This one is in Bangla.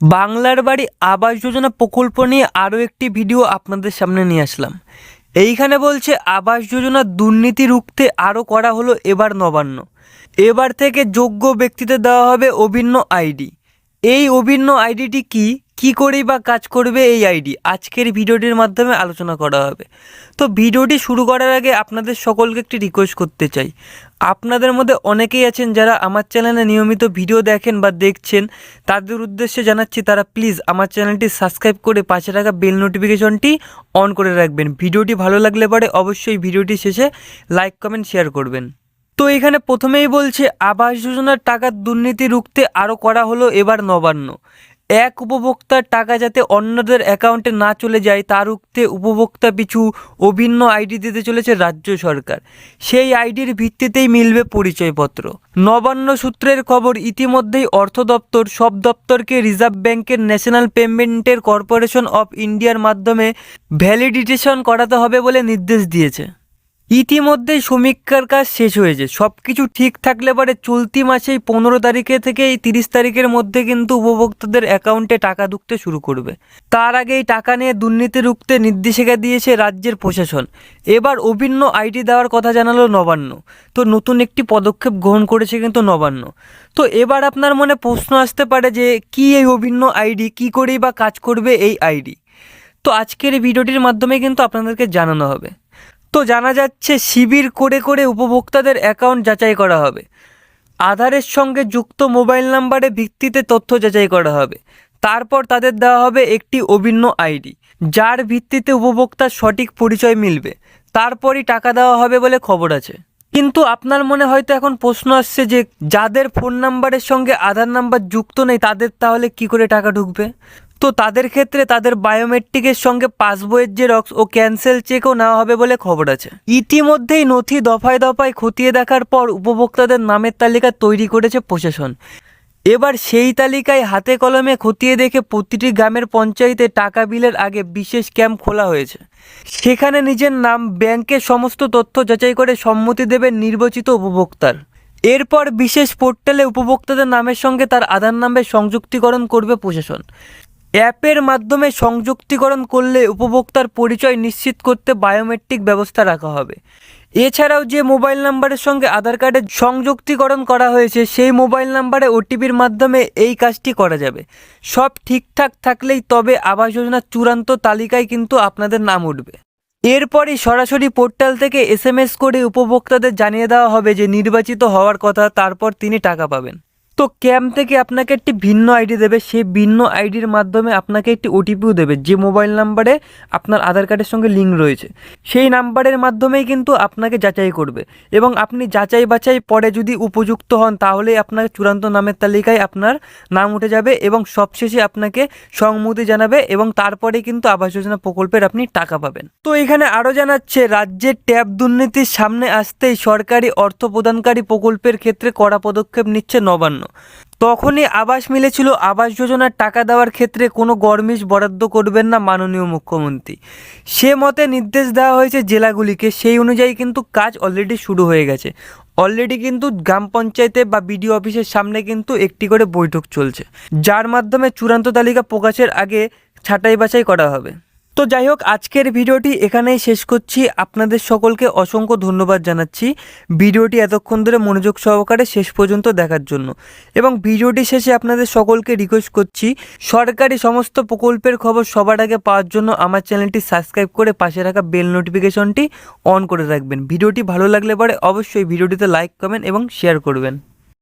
বাংলার বাড়ি আবাস যোজনা প্রকল্প নিয়ে আরও একটি ভিডিও আপনাদের সামনে নিয়ে আসলাম। এইখানে বলছে, আবাস যোজনা দুর্নীতি রুখতে আরও করা হলো এবার নবান্ন। এবার থেকে যোগ্য ব্যক্তিদের দেওয়া হবে অভিন্ন আইডি। এই অভিন্ন আইডিটি কি? কি করেই বা কাজ করবে এই আইডি? আজকের ভিডিওটির মাধ্যমে আলোচনা করা হবে। তো ভিডিওটি শুরু করার আগে আপনাদের সকলকে একটি রিকোয়েস্ট করতে চাই। আপনাদের মধ্যে অনেকেই আছেন যারা আমার চ্যানেলে নিয়মিত ভিডিও দেখেন বা দেখছেন। তাদের উদ্দেশ্যে জানাচ্ছি তারা প্লিজ আমার চ্যানেলটি সাবস্ক্রাইব করে পাশে থাকা বেল নোটিফিকেশনটি অন করে রাখবেন। ভিডিওটি ভালো লাগলে পরে অবশ্যই ভিডিওটি শেষে লাইক কমেন্ট শেয়ার করবেন। তো এখানে প্রথমেই বলছে, আবাস যোজনার টাকার দুর্নীতি রুখতে আরও করা হলো, এবার নবান্ন। এক উপভোক্তার টাকা যাতে অন্যদের অ্যাকাউন্টে না চলে যায় তা রুখতে উপভোক্তা পিছু অভিন্ন আইডি দিতে চলেছে রাজ্য সরকার। সেই আইডির ভিত্তিতেই মিলবে পরিচয়পত্র। নবান্ন সূত্রের খবর, ইতিমধ্যেই অর্থ দপ্তর, সব দপ্তরকে রিজার্ভ ব্যাংকের ন্যাশনাল পেমেন্টের কর্পোরেশন অফ ইন্ডিয়ার মাধ্যমে ভ্যালিডিটেশন করাতে হবে বলে নির্দেশ দিয়েছে। ইতিমধ্যেই সমীক্ষার কাজ শেষ হয়েছে। সব কিছু ঠিক থাকলে পরে চলতি মাসেই পনেরো তারিখে থেকে এই তিরিশ তারিখের মধ্যে কিন্তু উপভোক্তাদের অ্যাকাউন্টে টাকা ঢুকতে শুরু করবে। তার আগে এই টাকা নিয়ে দুর্নীতি রুখতে নির্দেশিকা দিয়েছে রাজ্যের প্রশাসন। এবার অভিন্ন আইডি দেওয়ার কথা জানালো নবান্ন। তো নতুন একটি পদক্ষেপ গ্রহণ করেছে কিন্তু নবান্ন। তো এবার আপনার মনে প্রশ্ন আসতে পারে যে, কি এই অভিন্ন আইডি, কি করেই বা কাজ করবে এই আইডি? তো আজকের ভিডিওটির মাধ্যমে কিন্তু আপনাদেরকে জানানো হবে। তো জানা যাচ্ছে শিবির করে করে উপভোক্তাদের অ্যাকাউন্ট যাচাই করা হবে। আধারের সঙ্গে যুক্ত মোবাইল নাম্বারে ভিত্তিতে তথ্য যাচাই করা হবে। তারপর তাদের দেওয়া হবে একটি অভিন্ন আইডি যার ভিত্তিতে উপভোক্তার সঠিক পরিচয় মিলবে। তারপরই টাকা দেওয়া হবে বলে খবর আছে। কিন্তু আপনার মনে হয়তো এখন প্রশ্ন আসছে যে, যাদের ফোন নাম্বারের সঙ্গে আধার নাম্বার যুক্ত নেই, তাদের তাহলে কি করে টাকা ঢুকবে? তো তাদের ক্ষেত্রে তাদের বায়োমেট্রিকের সঙ্গে পাসবইয়ের জেরক্স ও ক্যান্সেল চেকও নেওয়া হবে বলে খবর আছে। ইতিমধ্যেই নথি দফায় দফায় খতিয়ে দেখার পর উপভোক্তাদের নামের তালিকা তৈরি করেছে প্রশাসন। এবার সেই তালিকায় হাতে কলমে খতিয়ে দেখে প্রতিটি গ্রামের পঞ্চায়েতে টাকা বিলের আগে বিশেষ ক্যাম্প খোলা হয়েছে। সেখানে নিজের নাম ব্যাংকের সমস্ত তথ্য যাচাই করে সম্মতি দেবে নির্বাচিত উপভোক্তার। এরপর বিশেষ পোর্টালে উপভোক্তাদের নামের সঙ্গে তার আধার নাম্বার সংযুক্তিকরণ করবে প্রশাসন। অ্যাপের মাধ্যমে সংযুক্তিকরণ করলে উপভোক্তার পরিচয় নিশ্চিত করতে বায়োমেট্রিক ব্যবস্থা রাখা হবে। এছাড়াও যে মোবাইল নাম্বারের সঙ্গে আধার কার্ডের সংযুক্তিকরণ করা হয়েছে, সেই মোবাইল নাম্বারে ওটিপির মাধ্যমে এই কাজটি করা যাবে। সব ঠিকঠাক থাকলেই তবে আবাস যোজনার চূড়ান্ত তালিকায় কিন্তু আপনাদের নাম উঠবে। এরপরই সরাসরি পোর্টাল থেকে এসএমএস করে উপভোক্তাদের জানিয়ে দেওয়া হবে যে নির্বাচিত হওয়ার কথা, তারপর তিনি টাকা পাবেন। তো ক্যাম্প থেকে আপনাকে একটি ভিন্ন আইডি দেবে। সেই ভিন্ন আইডির মাধ্যমে আপনাকে একটি ওটিপিও দেবে। যে মোবাইল নাম্বারে আপনার আধার কার্ডের সঙ্গে লিঙ্ক রয়েছে। সেই নাম্বারের মাধ্যমেই কিন্তু আপনাকে যাচাই করবে। এবং আপনি যাচাই বাছাই পরে যদি উপযুক্ত হন, তাহলে আপনার চূড়ান্ত নামের তালিকায় আপনার নাম উঠে যাবে এবং সবশেষে আপনাকে সংমতি জানাবে এবং তারপরে কিন্তু আবাস যোজনা প্রকল্পের আপনি টাকা পাবেন। তো এখানে আরও জানাচ্ছে রাজ্যের ট্যাব দুর্নীতির সামনে আসতেই সরকারি অর্থ প্রদানকারী প্রকল্পের ক্ষেত্রে কড়া পদক্ষেপ নিচ্ছে নবান্ন। তখনই আবাস মিলেছিল আবাস যোজনার টাকা দেওয়ার ক্ষেত্রে কোনো গরমিস বরাদ্দ করবেন না মাননীয় মুখ্যমন্ত্রী। সে মতে নির্দেশ দেওয়া হয়েছে জেলাগুলিকে, সেই অনুযায়ী কিন্তু কাজ অলরেডি শুরু হয়ে গেছে। অলরেডি কিন্তু গ্রাম পঞ্চায়েতে বা বিডিও অফিসের সামনে কিন্তু একটি করে বৈঠক চলছে। যার মাধ্যমে চূড়ান্ত তালিকা প্রকাশের আগে ছাঁটাই বাছাই করা হবে। তো যাই হোক আজকের ভিডিওটি এখানেই শেষ করছি। আপনাদের সকলকে অসংখ্য ধন্যবাদ জানাচ্ছি ভিডিওটি এতক্ষণ ধরে মনোযোগ সহকারে শেষ পর্যন্ত দেখার জন্য। এবং ভিডিওটি শেষে আপনাদের সকলকে রিকোয়েস্ট করছি, সরকারি সমস্ত প্রকল্পের খবর সবার আগে পাওয়ার জন্য আমার চ্যানেলটি সাবস্ক্রাইব করে পাশে রাখা বেল নোটিফিকেশনটি অন করে রাখবেন। ভিডিওটি ভালো লাগলে পরে অবশ্যই ভিডিওটিতে লাইক কমেন্ট এবং শেয়ার করবেন।